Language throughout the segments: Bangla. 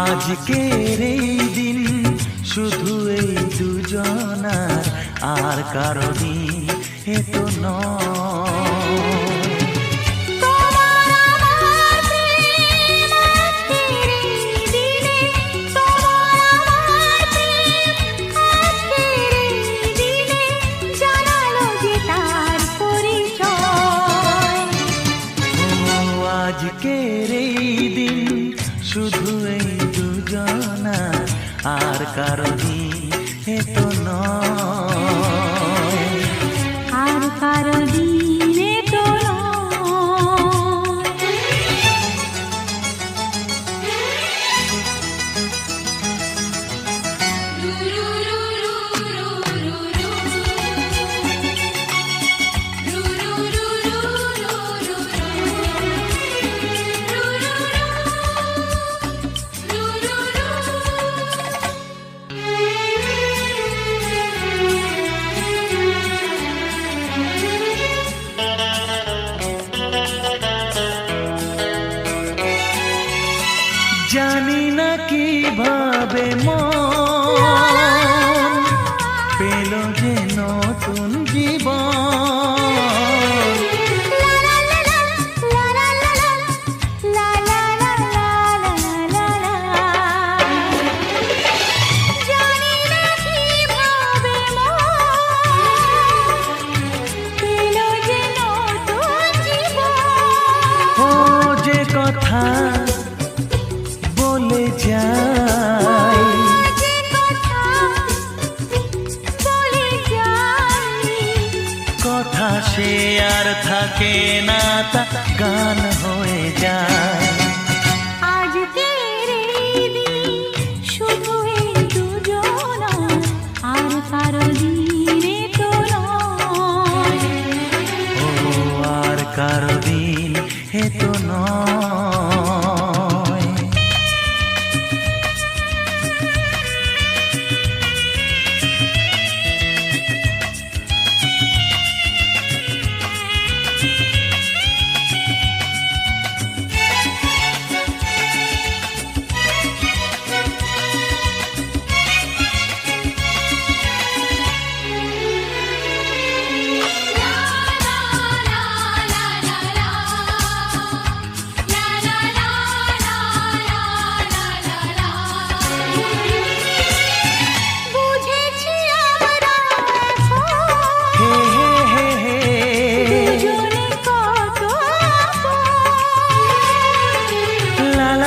আজকের এই দিন শুধু এই দুজনার আর কারও দিন এ তো নয়। তোমার কারণে এত নয়। আর কারণ ভাবে মন পেল যে নতুন জীবন। ও যে কথা বলে যা থাকে না তা গান হয়ে যায়।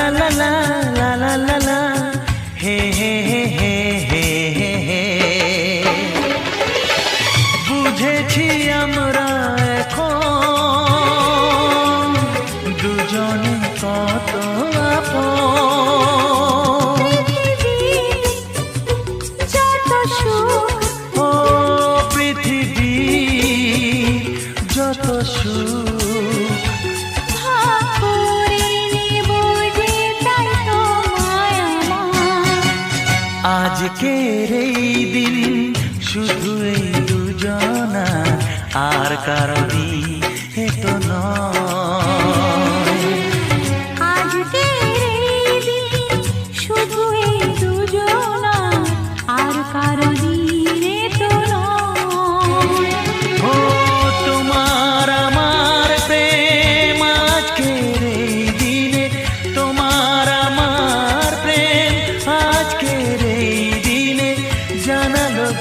la la la la la la হে হে হে হে হে হে হে বুঝেছি আমরা এখন দুজনে কত যত সুখ আজকের এই দিন শুধু এই দুজনা আর কারণি এত নয়।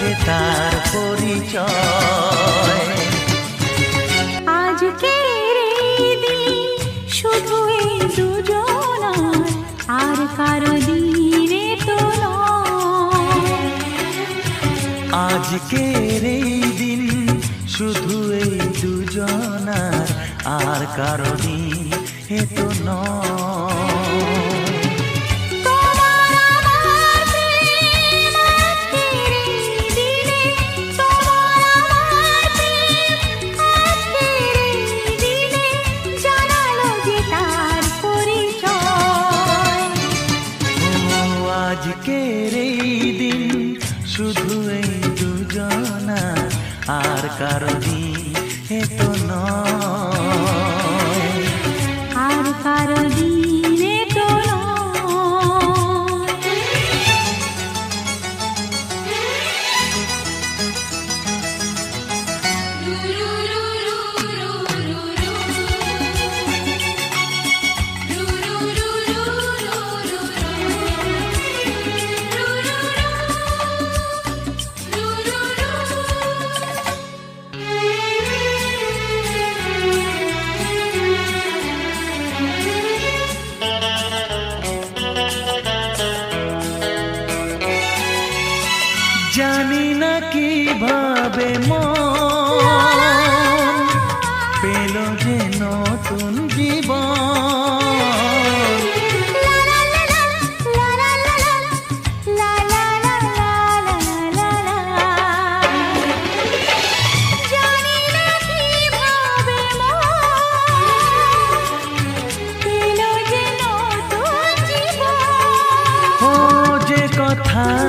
জানালো তার পরিচয় আজকে দিন শুধু এই দুজনার, আর কারও দিনে তো। আজকের এই দিন শুধু এই দুজনার আর কারণি এ তো নয় আজকের এই জানি না কীভাবে মন পেল যে নতুন জীবন। ও যে কথা